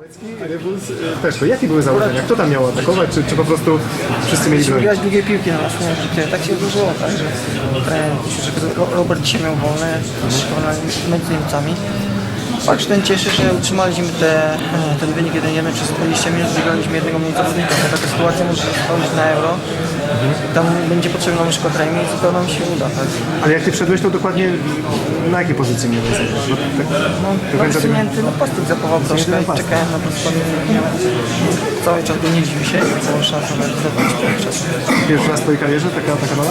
Łecki, Rybus, y, Peszko. Jakie były założenia? Kto tam miał atakować, czy, czy po prostu wszyscy mieli broń? Grać długie piłki na następnym rzucie. Tak się złożyło, tak, że trener, myślę, że Ro- Robert dzisiaj miał wolne, szkolony z Niemcami. Fakt ten cieszy, że utrzymaliśmy te, e, ten wynik 1-1 przez 20 minut, wygraliśmy jednego mniej zawodnika. Bo taka sytuacja może się spełnić na Euro. Tam będzie potrzebna na przykład remis i to nam się uda. Tak? Ale jak ty wszedłeś, to dokładnie na jakiej pozycji miałeś zagrać? Bo tak No, tego... wysunięty no, postyk zapował troszkę jeden i czekałem na Cały czas goniliśmy się i było szansa na zdobyć czas. Pierwszy raz w twojej karierze taka, taka rola?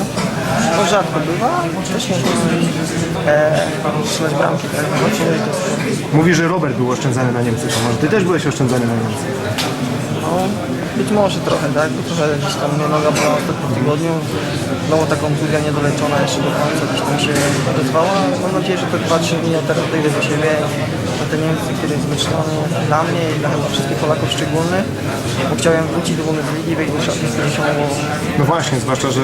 To rzadko bywa, nie e, strzelać bramki, tak? Zobaczymy, to jest, Mówi, że Robert był oszczędzany na Niemcy. To może ty też byłeś oszczędzany na Niemcy. No, być może trochę, tak? Trochę gdzieś tam mnie noga była w ostatnim tygodniu. Znowu taką kontuzja niedoleczona jeszcze do końca gdzieś tam się odezwała. Mam nadzieję, że te 2-3 dni od teraz dojdę do siebie. Ten Niemcy, który jest wymyślony dla mnie i dla chyba wszystkich Polaków szczególny. Bo chciałem wrócić do Bundesligi, wejść do szatni z No właśnie, zwłaszcza, że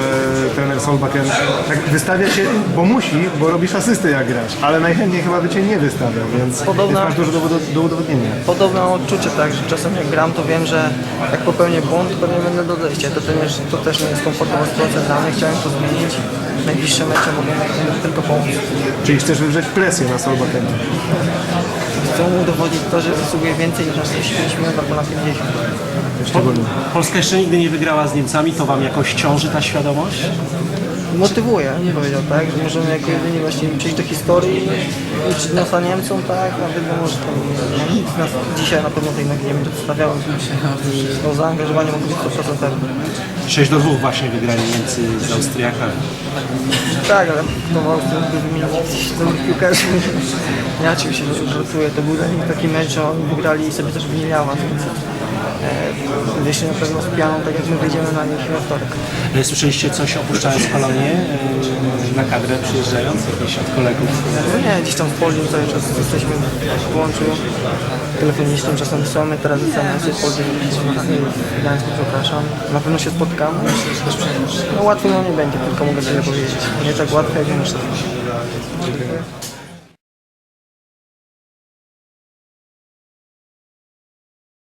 trener Solbakken tak wystawia się, bo musi, bo robisz asystę jak grasz, ale najchętniej chyba by cię nie wystawiał, więc Podobna- jest masz dużo do, do, do udowodnienia. Podobne odczucie, tak, że czasem jak gram, to wiem, że jak popełnię błąd, to pewnie będę do odejścia. To, to, nie, to też nie jest komfortowa sytuacja dla mnie. Chciałem to zmienić. Najbliższe mecze mogą mi tylko pomóc. Czyli chcesz wywrzeć presję na Solbakkena. Chcę mu udowodnić to, że zasługuje więcej niż na 45 minut albo na 50. Szczególnie. Polska jeszcze nigdy nie wygrała z Niemcami, to wam jakoś ciąży ta świadomość? Motywuje, nie powiedział, tak, że możemy jako jedyni właśnie przejść do historii i przed nosa Niemcom, tak, a wiadomo, że tam no, z nas dzisiaj na pewno tej nogi nie będzie przedstawiał. No, zaangażowanie mogło być 100% pewne. 6 do 2 właśnie wygrali Niemcy z Austriakami. Tak, ale kto ma mógłby wymienić dobrych piłkarzy? Ja oczywiście żartuję, to był dla nich taki mecz, że oni wygrali i sobie też wymieniali awans, więc e, wyszli na pewno z pianą, tak jak my wyjdziemy na nich we wtorek. E, Słyszeliście coś opuszczając Polonię e, na kadrę przyjeżdżając, jakieś od kolegów? No nie, gdzieś tam w Polsce cały czas jesteśmy w łączu telefonicznym, czasem wysyłamy teraz SMS-y Gdańsku, przepraszam. Na pewno się spotkamy. No łatwo no nie będzie, tylko mogę tyle powiedzieć. Nie tak łatwo, jak muszę.